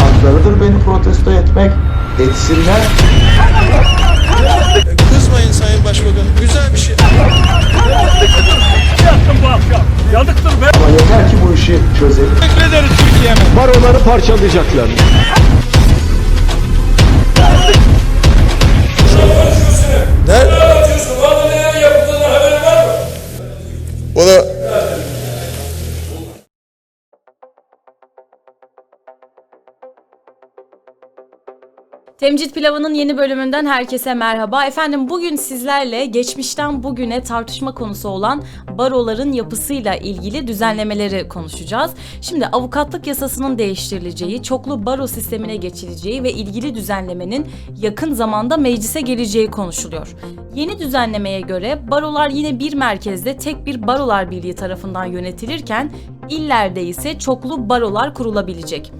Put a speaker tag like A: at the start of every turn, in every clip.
A: Haklarıdır beni protesto etmek. Etsinler.
B: Kızmayın Sayın Başbakanım. Güzel bir şey.
C: yaptın bu akşam? Yazıktır be.
A: Ama yeter ki bu işi çözelim.
C: Teşekkür ederiz Türkiye'me.
D: Baroları parçalayacaklar.
B: Nerede? O da
E: Temcit Pilavı'nın yeni bölümünden herkese merhaba. Efendim bugün sizlerle geçmişten bugüne tartışma konusu olan baroların yapısıyla ilgili düzenlemeleri konuşacağız. Şimdi avukatlık yasasının değiştirileceği, çoklu baro sistemine geçileceği ve ilgili düzenlemenin yakın zamanda meclise geleceği konuşuluyor. Yeni düzenlemeye göre barolar yine bir merkezde tek bir barolar birliği tarafından yönetilirken illerde ise çoklu barolar kurulabilecek.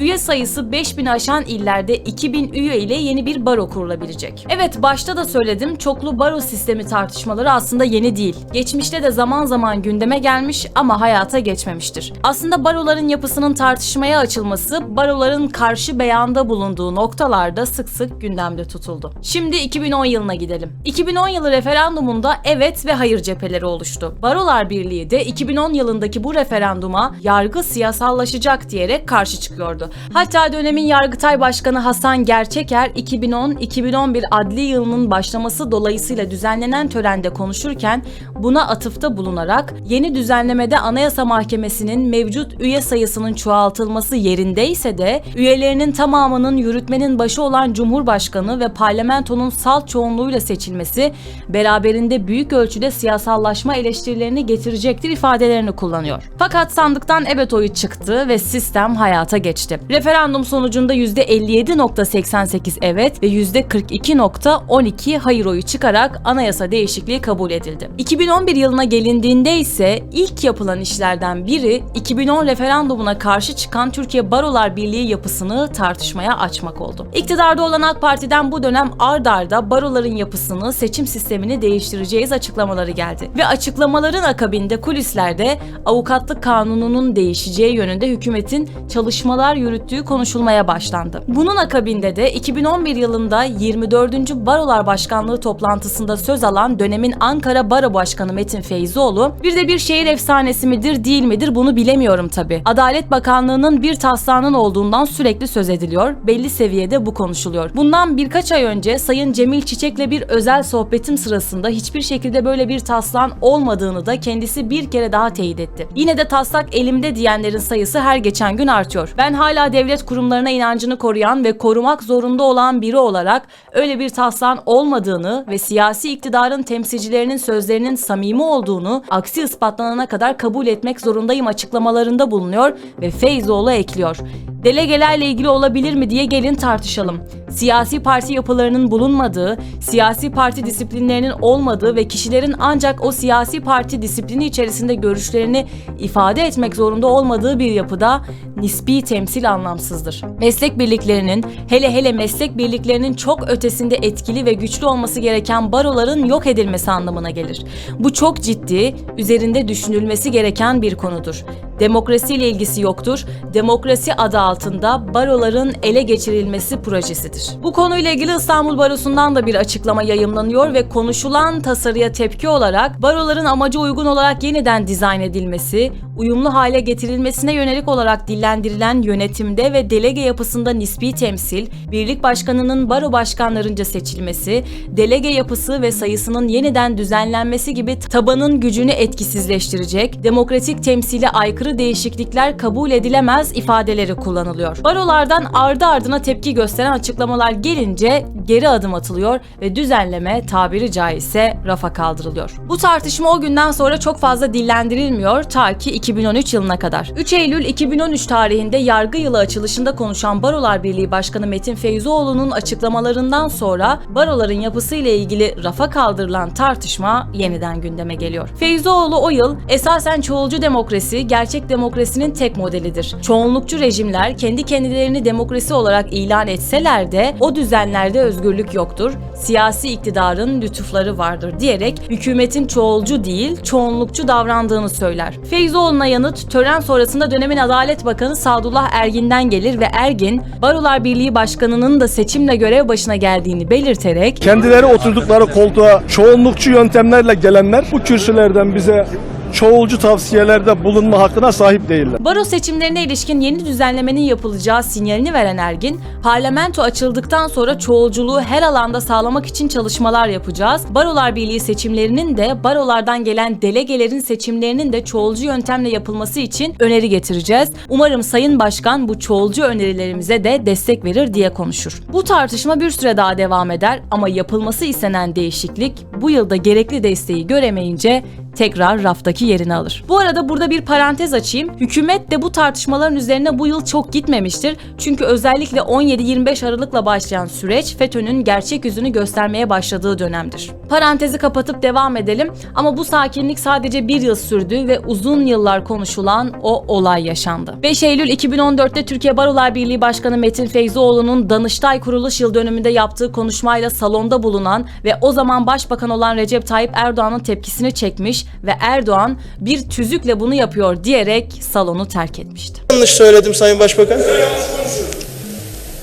E: Üye sayısı 5000'i aşan illerde 2000 üye ile yeni bir baro kurulabilecek. Evet başta da söyledim çoklu baro sistemi tartışmaları aslında yeni değil. Geçmişte de zaman zaman gündeme gelmiş ama hayata geçmemiştir. Aslında baroların yapısının tartışmaya açılması baroların karşı beyanda bulunduğu noktalarda sık sık gündemde tutuldu. Şimdi 2010 yılına gidelim. 2010 yılı referandumunda evet ve hayır cepheleri oluştu. Barolar Birliği de 2010 yılındaki bu referanduma yargı siyasallaşacak diyerek karşı çıkıyordu. Hatta dönemin Yargıtay Başkanı Hasan Gerçeker 2010-2011 adli yılının başlaması dolayısıyla düzenlenen törende konuşurken buna atıfta bulunarak yeni düzenlemede Anayasa Mahkemesi'nin mevcut üye sayısının çoğaltılması yerindeyse de üyelerinin tamamının yürütmenin başı olan Cumhurbaşkanı ve parlamentonun salt çoğunluğuyla seçilmesi beraberinde büyük ölçüde siyasallaşma eleştirilerini getirecektir ifadelerini kullanıyor. Fakat sandıktan evet oyu çıktı ve sistem hayata geçti. Referandum sonucunda %57.88 evet ve %42.12 hayır oyu çıkarak anayasa değişikliği kabul edildi. 2011 yılına gelindiğinde ise ilk yapılan işlerden biri 2010 referandumuna karşı çıkan Türkiye Barolar Birliği yapısını tartışmaya açmak oldu. İktidarda olan AK Parti'den bu dönem ard arda baroların yapısını, seçim sistemini değiştireceğiz açıklamaları geldi. Ve açıklamaların akabinde kulislerde avukatlık kanununun değişeceği yönünde hükümetin çalışmalar yürüttüğü konuşulmaya başlandı. Bunun akabinde de 2011 yılında 24. Barolar Başkanlığı toplantısında söz alan dönemin Ankara Baro Başkanı Metin Feyzoğlu, bir de bir şehir efsanesi midir değil midir bunu bilemiyorum tabi. Adalet Bakanlığı'nın bir taslağının olduğundan sürekli söz ediliyor, belli seviyede bu konuşuluyor. Bundan birkaç ay önce Sayın Cemil Çiçek'le bir özel sohbetim sırasında hiçbir şekilde böyle bir taslağın olmadığını da kendisi bir kere daha teyit etti. Yine de taslak elimde diyenlerin sayısı her geçen gün artıyor. Ben hala devlet kurumlarına inancını koruyan ve korumak zorunda olan biri olarak öyle bir taslağın olmadığını ve siyasi iktidarın temsilcilerinin sözlerinin samimi olduğunu aksi ispatlanana kadar kabul etmek zorundayım açıklamalarında bulunuyor ve Feyzoğlu ekliyor. Delegelerle ilgili olabilir mi diye gelin tartışalım. Siyasi parti yapılarının bulunmadığı, siyasi parti disiplinlerinin olmadığı ve kişilerin ancak o siyasi parti disiplini içerisinde görüşlerini ifade etmek zorunda olmadığı bir yapıda nispi temsil anlamsızdır. Meslek birliklerinin, hele hele meslek birliklerinin çok ötesinde etkili ve güçlü olması gereken baroların yok edilmesi anlamına gelir. Bu çok ciddi, üzerinde düşünülmesi gereken bir konudur. Demokrasiyle ilgisi yoktur. Demokrasi adı altında baroların ele geçirilmesi projesidir. Bu konuyla ilgili İstanbul Barosu'ndan da bir açıklama yayımlanıyor ve konuşulan tasarıya tepki olarak baroların amacı uygun olarak yeniden dizayn edilmesi, uyumlu hale getirilmesine yönelik olarak dillendirilen yönetimde ve delege yapısında nispi temsil, birlik başkanının baro başkanlarınca seçilmesi, delege yapısı ve sayısının yeniden düzenlenmesi gibi tabanın gücünü etkisizleştirecek, demokratik temsile aykırı değişiklikler kabul edilemez ifadeleri kullanılıyor. Barolardan ardı ardına tepki gösteren açıklamalar gelince geri adım atılıyor ve düzenleme tabiri caizse rafa kaldırılıyor. Bu tartışma o günden sonra çok fazla dillendirilmiyor ta ki 2013 yılına kadar. 3 Eylül 2013 tarihinde yargı yılı açılışında konuşan Barolar Birliği Başkanı Metin Feyzoğlu'nun açıklamalarından sonra baroların yapısıyla ilgili rafa kaldırılan tartışma yeniden gündeme geliyor. Feyzoğlu o yıl esasen çoğulcu demokrasi gerçek demokrasinin tek modelidir. Çoğunlukçu rejimler kendi kendilerini demokrasi olarak ilan etseler de o düzenlerde özgürlük yoktur. Siyasi iktidarın lütufları vardır diyerek hükümetin çoğulcu değil çoğunlukçu davrandığını söyler. Feyzoğlu Feyzoğlu'na yanıt tören sonrasında dönemin Adalet Bakanı Sadullah Ergin'den gelir ve Ergin, Barolar Birliği Başkanı'nın da seçimle görev başına geldiğini belirterek
D: Kendileri oturdukları koltuğa çoğunlukçu yöntemlerle gelenler bu kürsülerden bize çoğulcu tavsiyelerde bulunma hakkına sahip değiller.
E: Baro seçimlerine ilişkin yeni düzenlemenin yapılacağı sinyalini veren Ergin, parlamento açıldıktan sonra çoğulculuğu her alanda sağlamak için çalışmalar yapacağız. Barolar Birliği seçimlerinin de barolardan gelen delegelerin seçimlerinin de çoğulcu yöntemle yapılması için öneri getireceğiz. Umarım Sayın Başkan bu çoğulcu önerilerimize de destek verir diye konuşur. Bu tartışma bir süre daha devam eder ama yapılması istenen değişiklik bu yılda gerekli desteği göremeyince tekrar raftaki yerini alır. Bu arada burada bir parantez açayım. Hükümet de bu tartışmaların üzerine bu yıl çok gitmemiştir. Çünkü özellikle 17-25 Aralık'la başlayan süreç FETÖ'nün gerçek yüzünü göstermeye başladığı dönemdir. Parantezi kapatıp devam edelim ama bu sakinlik sadece bir yıl sürdü ve uzun yıllar konuşulan o olay yaşandı. 5 Eylül 2014'te Türkiye Barolar Birliği Başkanı Metin Feyzoğlu'nun Danıştay kuruluş yıl dönümünde yaptığı konuşmayla salonda bulunan ve o zaman başbakan olan Recep Tayyip Erdoğan'ın tepkisini çekmiş ve Erdoğan bir tüzükle bunu yapıyor diyerek salonu terk etmişti.
B: Yanlış söyledim Sayın Başbakan.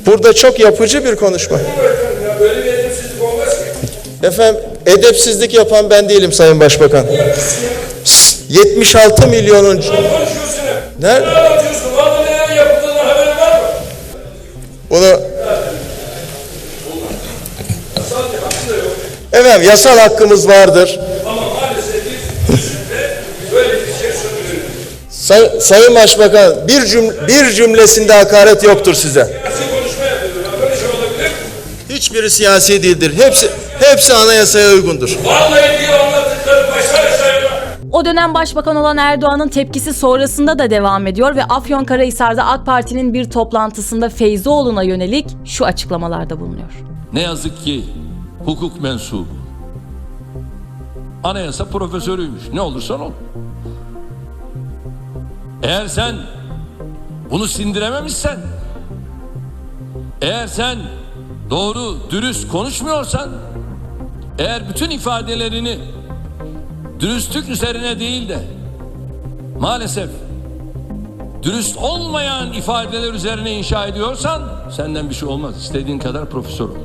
B: Burada çok yapıcı bir konuşma. Efendim edepsizlik yapan ben değilim Sayın Başbakan. 76 milyonun... Ne? Bunu... Efendim yasal hakkımız vardır. Say, Sayın Başbakan bir, cüm, bir cümlesinde hakaret yoktur size. Hiçbiri siyasi değildir. Hepsi hepsi anayasaya uygundur.
C: Vallahi anlattıkları.
E: O dönem başbakan olan Erdoğan'ın tepkisi sonrasında da devam ediyor ve Afyonkarahisar'da AK Parti'nin bir toplantısında Feyzoğlu'na yönelik şu açıklamalarda bulunuyor.
F: Ne yazık ki hukuk mensubu. Anayasa profesörüymüş. Ne olursan ol. Eğer sen bunu sindirememişsen, eğer sen doğru, dürüst konuşmuyorsan, eğer bütün ifadelerini dürüstlük üzerine değil de maalesef dürüst olmayan ifadeler üzerine inşa ediyorsan senden bir şey olmaz. İstediğin kadar profesör ol.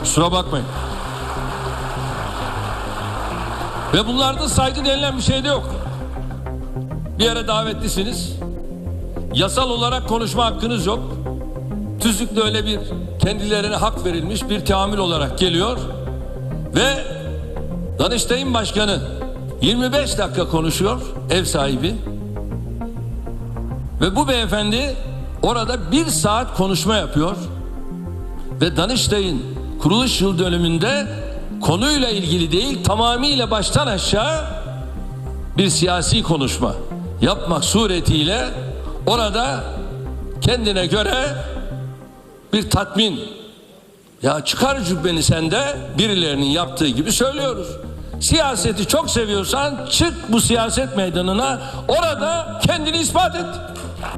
F: Kusura bakmayın. Ve bunlarda saygı denilen bir şey de yok. Bir yere davetlisiniz. Yasal olarak konuşma hakkınız yok. Tüzükle öyle bir kendilerine hak verilmiş bir teamül olarak geliyor. Ve Danıştay'ın başkanı 25 dakika konuşuyor ev sahibi. Ve bu beyefendi orada bir saat konuşma yapıyor. Ve Danıştay'ın kuruluş yıl dönümünde konuyla ilgili değil tamamıyla baştan aşağı bir siyasi konuşma yapmak suretiyle orada kendine göre bir tatmin ya çıkar cübbeni sen de birilerinin yaptığı gibi söylüyoruz. Siyaseti çok seviyorsan çık bu siyaset meydanına orada kendini ispat et.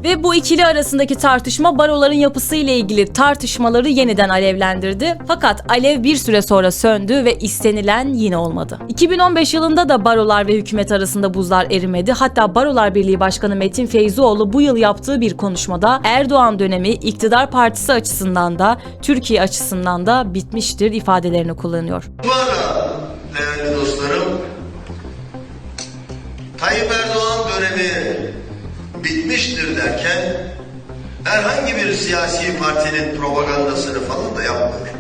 E: Ve bu ikili arasındaki tartışma baroların yapısı ile ilgili tartışmaları yeniden alevlendirdi. Fakat alev bir süre sonra söndü ve istenilen yine olmadı. 2015 yılında da barolar ve hükümet arasında buzlar erimedi. Hatta Barolar Birliği Başkanı Metin Feyzoğlu bu yıl yaptığı bir konuşmada Erdoğan dönemi iktidar partisi açısından da Türkiye açısından da bitmiştir ifadelerini kullanıyor.
G: Bu arada değerli dostlarım, Tayyip Erdoğan dönemi bitmiştir derken herhangi bir siyasi partinin propagandasını falan da yapmıyor.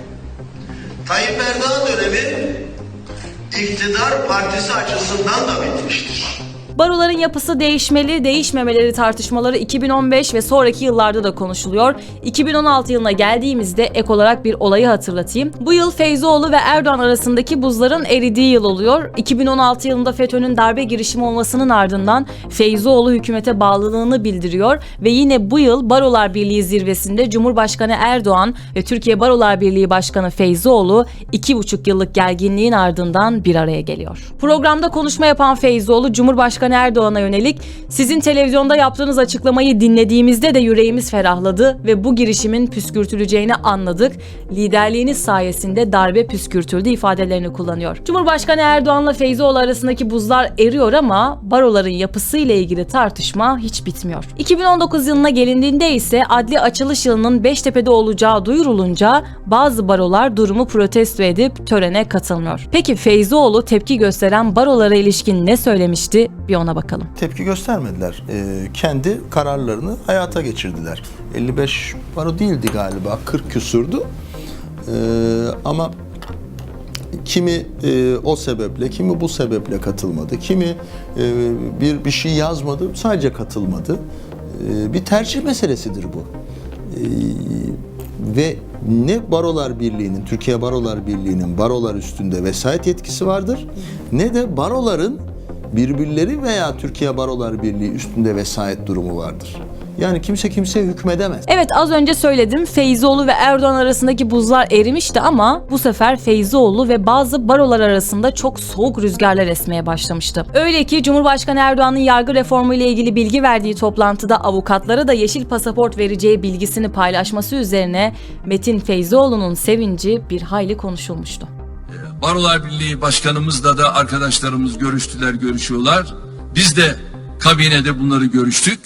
G: Tayyip Erdoğan dönemi iktidar partisi açısından da bitmiştir.
E: Baroların yapısı değişmeli, değişmemeleri tartışmaları 2015 ve sonraki yıllarda da konuşuluyor. 2016 yılına geldiğimizde ek olarak bir olayı hatırlatayım. Bu yıl Feyzoğlu ve Erdoğan arasındaki buzların eridiği yıl oluyor. 2016 yılında FETÖ'nün darbe girişimi olmasının ardından Feyzoğlu hükümete bağlılığını bildiriyor ve yine bu yıl Barolar Birliği zirvesinde Cumhurbaşkanı Erdoğan ve Türkiye Barolar Birliği Başkanı Feyzoğlu iki buçuk yıllık gerginliğin ardından bir araya geliyor. Programda konuşma yapan Feyzoğlu, Cumhurbaşkanı Cumhurbaşkanı Erdoğan'a yönelik sizin televizyonda yaptığınız açıklamayı dinlediğimizde de yüreğimiz ferahladı ve bu girişimin püskürtüleceğini anladık. Liderliğiniz sayesinde darbe püskürtüldü ifadelerini kullanıyor. Cumhurbaşkanı Erdoğan'la Feyzoğlu arasındaki buzlar eriyor ama baroların yapısıyla ilgili tartışma hiç bitmiyor. 2019 yılına gelindiğinde ise adli açılış yılının Beştepe'de olacağı duyurulunca bazı barolar durumu protesto edip törene katılmıyor. Peki Feyzoğlu tepki gösteren barolara ilişkin ne söylemişti? Bir ona bakalım.
H: tepki göstermediler. Ee, kendi kararlarını hayata geçirdiler. 55 baro değildi galiba, 40 küsurdu. Ee, ama kimi e, o sebeple, kimi bu sebeple katılmadı, kimi e, bir bir şey yazmadı, sadece katılmadı. Ee, bir tercih meselesidir bu. Ee, ve ne Barolar Birliği'nin, Türkiye Barolar Birliği'nin barolar üstünde vesayet yetkisi vardır, ne de baroların birbirleri veya Türkiye Barolar Birliği üstünde vesayet durumu vardır. Yani kimse kimseye hükmedemez.
E: Evet az önce söyledim Feyzoğlu ve Erdoğan arasındaki buzlar erimişti ama bu sefer Feyzoğlu ve bazı barolar arasında çok soğuk rüzgarlar esmeye başlamıştı. Öyle ki Cumhurbaşkanı Erdoğan'ın yargı reformu ile ilgili bilgi verdiği toplantıda avukatlara da yeşil pasaport vereceği bilgisini paylaşması üzerine Metin Feyzoğlu'nun sevinci bir hayli konuşulmuştu.
F: Barolar Birliği Başkanımızla da arkadaşlarımız görüştüler, görüşüyorlar. Biz de kabinede bunları görüştük.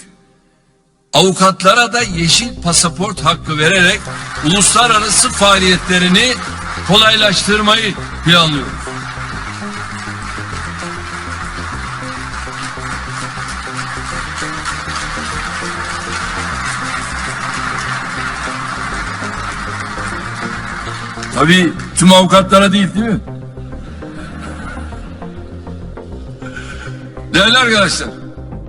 F: Avukatlara da yeşil pasaport hakkı vererek uluslararası faaliyetlerini kolaylaştırmayı planlıyoruz. Tabii tüm avukatlara değil değil mi? Değerli arkadaşlar,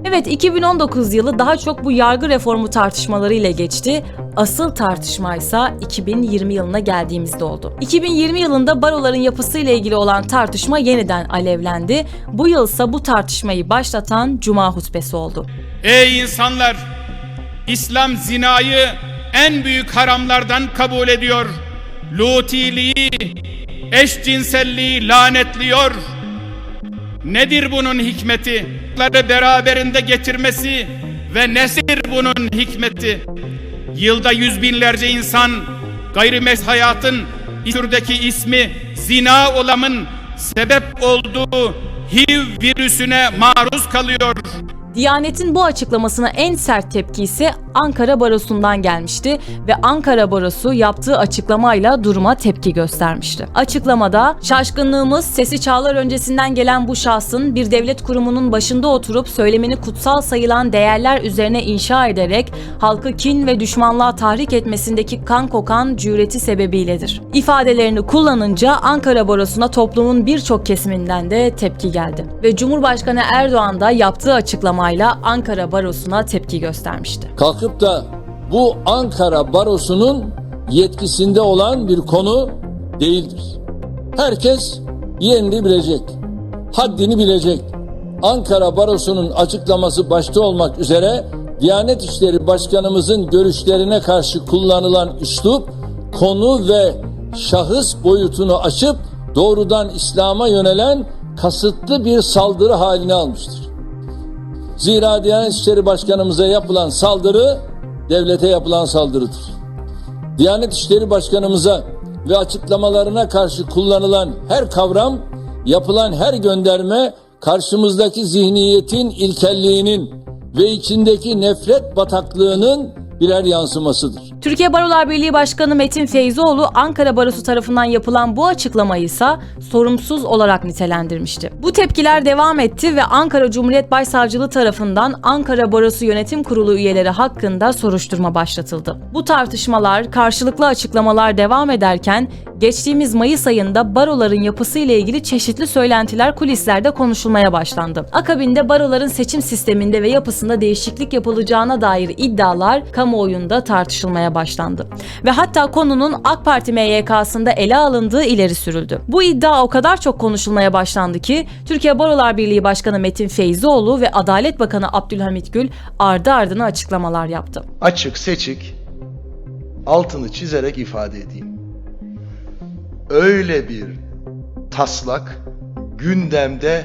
E: Evet 2019 yılı daha çok bu yargı reformu tartışmaları ile geçti. Asıl tartışma ise 2020 yılına geldiğimizde oldu. 2020 yılında baroların yapısıyla ilgili olan tartışma yeniden alevlendi. Bu yılsa bu tartışmayı başlatan Cuma hutbesi oldu.
I: Ey insanlar! İslam zinayı en büyük haramlardan kabul ediyor. Lutiliği, eşcinselliği lanetliyor. Nedir bunun hikmeti? Beraberinde getirmesi ve nedir bunun hikmeti? Yılda yüz binlerce insan gayrimeş hayatın türdeki ismi zina olamın sebep olduğu HIV virüsüne maruz kalıyor.
E: Diyanet'in bu açıklamasına en sert tepki ise Ankara Barosu'ndan gelmişti ve Ankara Barosu yaptığı açıklamayla duruma tepki göstermişti. Açıklamada şaşkınlığımız sesi çağlar öncesinden gelen bu şahsın bir devlet kurumunun başında oturup söylemini kutsal sayılan değerler üzerine inşa ederek halkı kin ve düşmanlığa tahrik etmesindeki kan kokan cüreti sebebiyledir. İfadelerini kullanınca Ankara Barosu'na toplumun birçok kesiminden de tepki geldi. Ve Cumhurbaşkanı Erdoğan da yaptığı açıklamayla Ankara Barosu'na tepki göstermişti.
F: kalkıp da bu Ankara Barosu'nun yetkisinde olan bir konu değildir. Herkes yerini bilecek, haddini bilecek. Ankara Barosu'nun açıklaması başta olmak üzere Diyanet İşleri Başkanımızın görüşlerine karşı kullanılan üslup konu ve şahıs boyutunu açıp doğrudan İslam'a yönelen kasıtlı bir saldırı haline almıştır. Zira Diyanet İşleri Başkanımıza yapılan saldırı devlete yapılan saldırıdır. Diyanet İşleri Başkanımıza ve açıklamalarına karşı kullanılan her kavram, yapılan her gönderme karşımızdaki zihniyetin ilkelliğinin ve içindeki nefret bataklığının birer yansımasıdır.
E: Türkiye Barolar Birliği Başkanı Metin Feyzoğlu Ankara Barosu tarafından yapılan bu açıklamayı ise sorumsuz olarak nitelendirmişti. Bu tepkiler devam etti ve Ankara Cumhuriyet Başsavcılığı tarafından Ankara Barosu Yönetim Kurulu üyeleri hakkında soruşturma başlatıldı. Bu tartışmalar, karşılıklı açıklamalar devam ederken geçtiğimiz Mayıs ayında baroların yapısı ile ilgili çeşitli söylentiler kulislerde konuşulmaya başlandı. Akabinde baroların seçim sisteminde ve yapısında değişiklik yapılacağına dair iddialar kamuoyunda tartışılmaya başlandı. Ve hatta konunun AK Parti MYK'sında ele alındığı ileri sürüldü. Bu iddia o kadar çok konuşulmaya başlandı ki Türkiye Barolar Birliği Başkanı Metin Feyzoğlu ve Adalet Bakanı Abdülhamit Gül ardı ardına açıklamalar yaptı.
A: Açık seçik altını çizerek ifade edeyim. Öyle bir taslak gündemde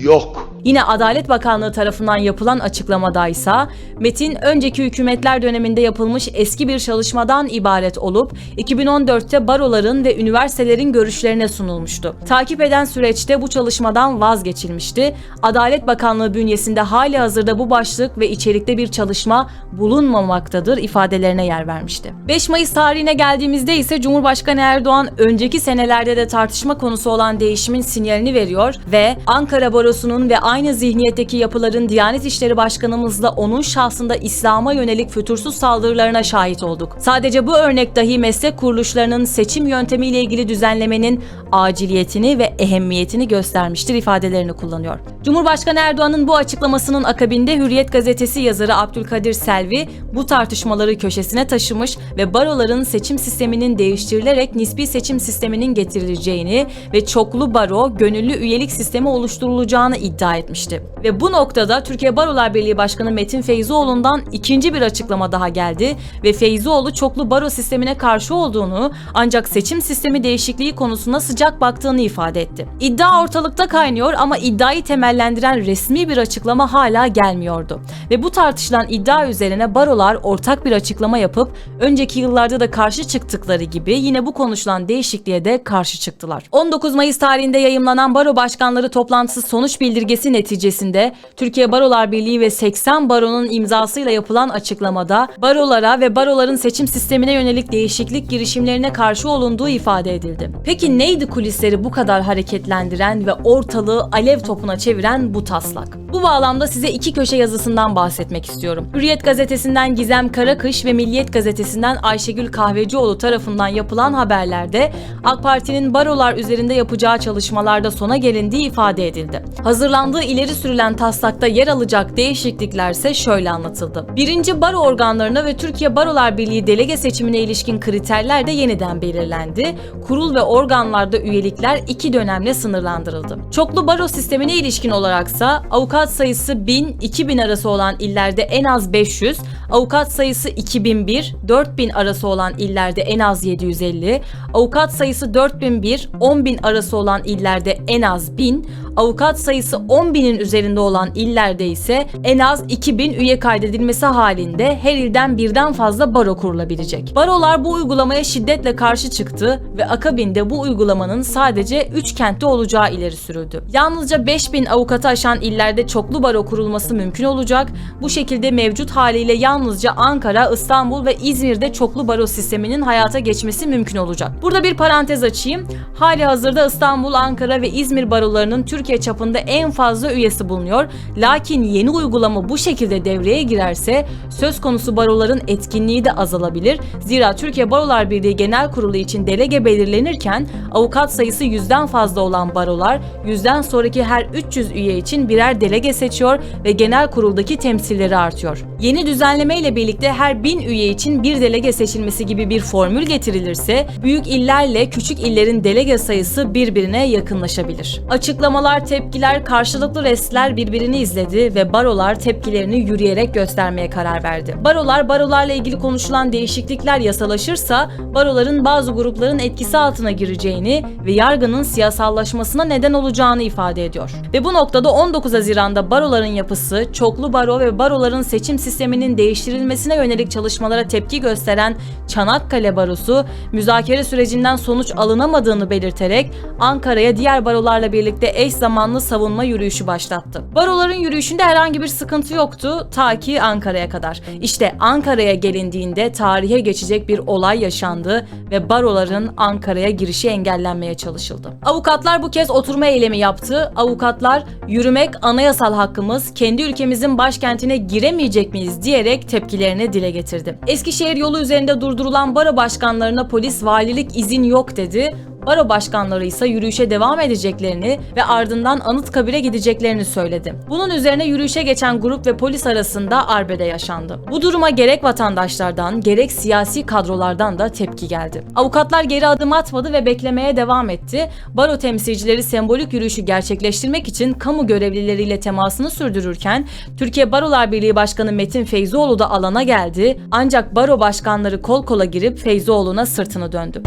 A: yok.
E: Yine Adalet Bakanlığı tarafından yapılan açıklamada ise metin önceki hükümetler döneminde yapılmış eski bir çalışmadan ibaret olup 2014'te baroların ve üniversitelerin görüşlerine sunulmuştu. Takip eden süreçte bu çalışmadan vazgeçilmişti. Adalet Bakanlığı bünyesinde hali hazırda bu başlık ve içerikte bir çalışma bulunmamaktadır ifadelerine yer vermişti. 5 Mayıs tarihine geldiğimizde ise Cumhurbaşkanı Erdoğan önceki senelerde de tartışma konusu olan değişimin sinyalini veriyor ve Ankara Barosu'nun ve aynı zihniyetteki yapıların Diyanet İşleri Başkanımızla onun şahsında İslam'a yönelik fütursuz saldırılarına şahit olduk. Sadece bu örnek dahi meslek kuruluşlarının seçim yöntemiyle ilgili düzenlemenin aciliyetini ve ehemmiyetini göstermiştir ifadelerini kullanıyor. Cumhurbaşkanı Erdoğan'ın bu açıklamasının akabinde Hürriyet gazetesi yazarı Abdülkadir Selvi bu tartışmaları köşesine taşımış ve baroların seçim sisteminin değiştirilerek nispi seçim sisteminin getirileceğini ve çoklu baro, gönüllü üyelik sistemi oluşturulacağını iddia etmişti. Ve bu noktada Türkiye Barolar Birliği Başkanı Metin Feyzioğlu'ndan ikinci bir açıklama daha geldi ve Feyzioğlu çoklu baro sistemine karşı olduğunu ancak seçim sistemi değişikliği konusuna sıcak baktığını ifade etti. İddia ortalıkta kaynıyor ama iddiayı temellendiren resmi bir açıklama hala gelmiyordu. Ve bu tartışılan iddia üzerine barolar ortak bir açıklama yapıp önceki yıllarda da karşı çıktıkları gibi yine bu konuşulan değişikliğe de karşı çıktılar. 19 Mayıs tarihinde yayımlanan baro başkanları toplantısı sonuç bildirgesi neticesinde Türkiye Barolar Birliği ve 80 baronun imzasıyla yapılan açıklamada barolara ve baroların seçim sistemine yönelik değişiklik girişimlerine karşı olunduğu ifade edildi. Peki neydi kulisleri bu kadar hareketlendiren ve ortalığı alev topuna çeviren bu taslak? Bu bağlamda size iki köşe yazısından bahsetmek istiyorum. Hürriyet gazetesinden Gizem Karakış ve Milliyet gazetesinden Ayşegül Kahvecioğlu tarafından yapılan haberlerde AK Parti'nin barolar üzerinde yapacağı çalışmalarda sona gelindiği ifade edildi. Hazırlandığı ileri sürülen taslakta yer alacak değişikliklerse şöyle anlatıldı. Birinci baro organlarına ve Türkiye Barolar Birliği delege seçimine ilişkin kriterler de yeniden belirlendi. Kurul ve organlarda üyelikler iki dönemle sınırlandırıldı. Çoklu baro sistemine ilişkin olaraksa avukat sayısı 1000-2000 arası olan illerde en az 500, avukat sayısı 2001-4000 arası olan illerde en az 750, avukat sayısı 4001-10000 arası olan illerde en az 1000, avukat sayısı 10.000'in üzerinde olan illerde ise en az 2000 üye kaydedilmesi halinde her ilden birden fazla baro kurulabilecek. Barolar bu uygulamaya şiddetle karşı çıktı ve akabinde bu uygulamanın sadece 3 kentte olacağı ileri sürüldü. Yalnızca 5000 avukatı aşan illerde çoklu baro kurulması mümkün olacak. Bu şekilde mevcut haliyle yalnızca Ankara, İstanbul ve İzmir'de çoklu baro sisteminin hayata geçmesi mümkün olacak. Burada bir parantez açayım. Hali hazırda İstanbul, Ankara ve İzmir barolarının Türkiye çapında en fazla üyesi bulunuyor. Lakin yeni uygulama bu şekilde devreye girerse söz konusu baroların etkinliği de azalabilir. Zira Türkiye Barolar Birliği Genel Kurulu için delege belirlenirken avukat sayısı yüzden fazla olan barolar yüzden sonraki her 300 üye için birer delege seçiyor ve genel kuruldaki temsilleri artıyor. Yeni düzenleme ile birlikte her 1000 üye için bir delege seçilmesi gibi bir formül getirilirse büyük illerle küçük illerin delege sayısı birbirine yakınlaşabilir. Açıklamalar, tepkiler, karşılıklı restler birbirini izledi ve barolar tepkilerini yürüyerek göstermeye karar verdi. Barolar, barolarla ilgili konuşulan değişiklikler yasalaşırsa baroların bazı grupların etkisi altına gireceğini ve yargının siyasallaşmasına neden olacağını ifade ediyor. Ve bu noktada 19 Haziran'da baroların yapısı, çoklu baro ve baroların seçim sisteminin değiştirilmesine yönelik çalışmalara tepki gösteren Çanakkale Barosu, müzakere sürecinden sonuç alınamadığını belirterek Ankara'ya diğer barolarla birlikte eş zamanlı savunma yürüyüşü başlattı. Baroların yürüyüşünde herhangi bir sıkıntı yoktu ta ki Ankara'ya kadar. İşte Ankara'ya gelindiğinde tarihe geçecek bir olay yaşandı ve baroların Ankara'ya girişi engellenmeye çalışıldı. Avukatlar bu kez oturma eylemi yaptı. Avukatlar yürümek anayasal hakkımız, kendi ülkemizin başkentine giremeyecek miyiz diyerek tepkilerini dile getirdi. Eskişehir yolu üzerinde durdurulan baro başkanlarına polis valilik izin yok dedi. Baro başkanları ise yürüyüşe devam edeceklerini ve ardından Anıtkabir'e gideceklerini söyledi. Bunun üzerine yürüyüşe geçen grup ve polis arasında arbede yaşandı. Bu duruma gerek vatandaşlardan gerek siyasi kadrolardan da tepki geldi. Avukatlar geri adım atmadı ve beklemeye devam etti. Baro temsilcileri sembolik yürüyüşü gerçekleştirmek için kamu görevlileriyle temasını sürdürürken Türkiye Barolar Birliği Başkanı Metin Feyzoğlu da alana geldi. Ancak baro başkanları kol kola girip Feyzoğlu'na sırtını döndü.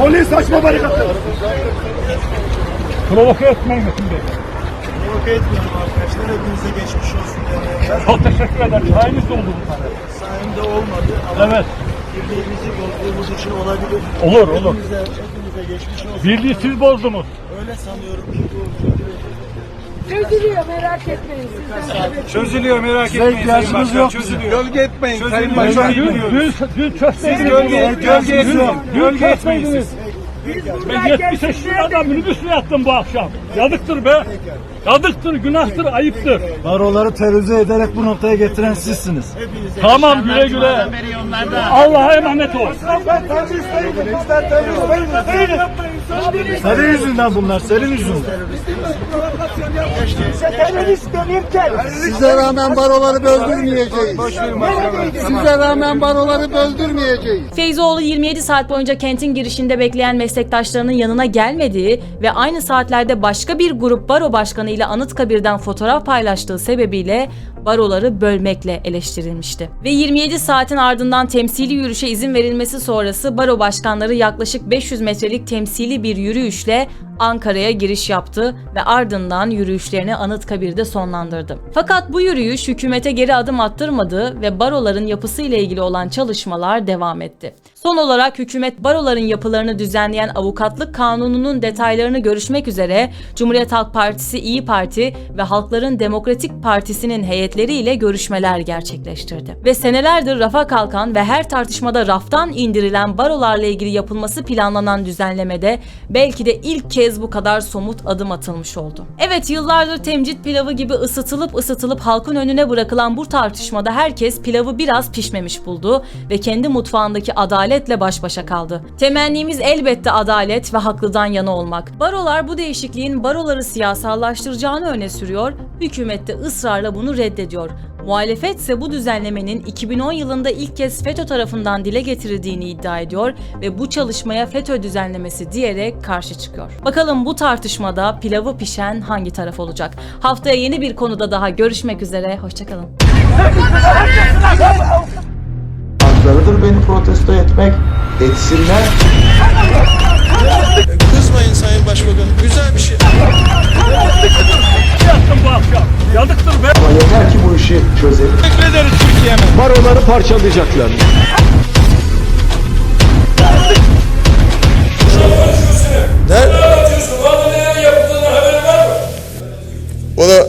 D: Polis açma barikatları.
J: Provoke etmeyin Metin Bey.
D: Provoke etmiyorum arkadaşlar. Hepinize geçmiş olsun demeye
J: Çok teşekkür ederim. Sayenizde oldu bu tane.
D: Sayemde olmadı ama
J: Evet.
D: birliğimizi bozduğumuz için olabilir.
J: Olur, olur.
D: Hepinize, hepinize geçmiş olsun.
J: Birliği siz bozdunuz.
D: Öyle sanıyorum ki bu
K: Çözülüyor merak etmeyin.
J: Çözülüyor merak etmeyin.
D: ihtiyacımız yok bizim.
J: Gölge etmeyin Sayın Başkan. Dün, dün, dün çözseydiniz. Gölge, gölge etmeyin. Gölge etmeyin Ben 70 yaşında adam minibüsle yattım bu akşam. Yazıktır be. Yazıktır, günahtır, ayıptır.
D: Baroları terörize ederek bu noktaya getiren sizsiniz.
J: Tamam güle güle. Allah'a emanet ol.
D: Senin yüzünden bunlar, senin yüzünden.
K: terörist denirken
B: Size rağmen baroları böldürmeyeceğiz. Size rağmen baroları böldürmeyeceğiz.
E: Feyzoğlu 27 saat boyunca kentin girişinde bekleyen meslektaşlarının yanına gelmediği ve aynı saatlerde başka bir grup baro başkanı ile Anıtkabir'den fotoğraf paylaştığı sebebiyle baroları bölmekle eleştirilmişti. Ve 27 saatin ardından temsili yürüyüşe izin verilmesi sonrası baro başkanları yaklaşık 500 metrelik temsili bir yürüyüşle Ankara'ya giriş yaptı ve ardından yürüyüşlerini Anıtkabir'de sonlandırdı. Fakat bu yürüyüş hükümete geri adım attırmadı ve baroların yapısı ile ilgili olan çalışmalar devam etti. Son olarak hükümet baroların yapılarını düzenleyen avukatlık kanununun detaylarını görüşmek üzere Cumhuriyet Halk Partisi, İyi Parti ve Halkların Demokratik Partisi'nin heyetleriyle görüşmeler gerçekleştirdi. Ve senelerdir rafa kalkan ve her tartışmada raftan indirilen barolarla ilgili yapılması planlanan düzenlemede belki de ilk kez bu kadar somut adım atılmış oldu. Evet yıllardır temcit pilavı gibi ısıtılıp ısıtılıp halkın önüne bırakılan bu tartışmada herkes pilavı biraz pişmemiş buldu ve kendi mutfağındaki adaletle baş başa kaldı. Temennimiz elbette adalet ve haklıdan yana olmak. Barolar bu değişikliğin baroları siyasallaştıracağını öne sürüyor, hükümet de ısrarla bunu reddediyor. Muhalefet ise bu düzenlemenin 2010 yılında ilk kez FETÖ tarafından dile getirildiğini iddia ediyor ve bu çalışmaya FETÖ düzenlemesi diyerek karşı çıkıyor. Bakalım bu tartışmada pilavı pişen hangi taraf olacak? Haftaya yeni bir konuda daha görüşmek üzere, hoşçakalın.
A: Haklarıdır beni protesto etmek. Etsinler.
B: Kızmayın Sayın Başbakan. Güzel bir şey.
J: Yattım bu akşam. Yazıktır be.
A: Ama yeter ki bu işi çözelim.
J: Teşekkür ederiz Türkiye'me.
D: Baroları parçalayacaklar.
B: Der,
C: Ne yapıyorsun? Vallahi neler yapıldığını haberin var mı?
B: o da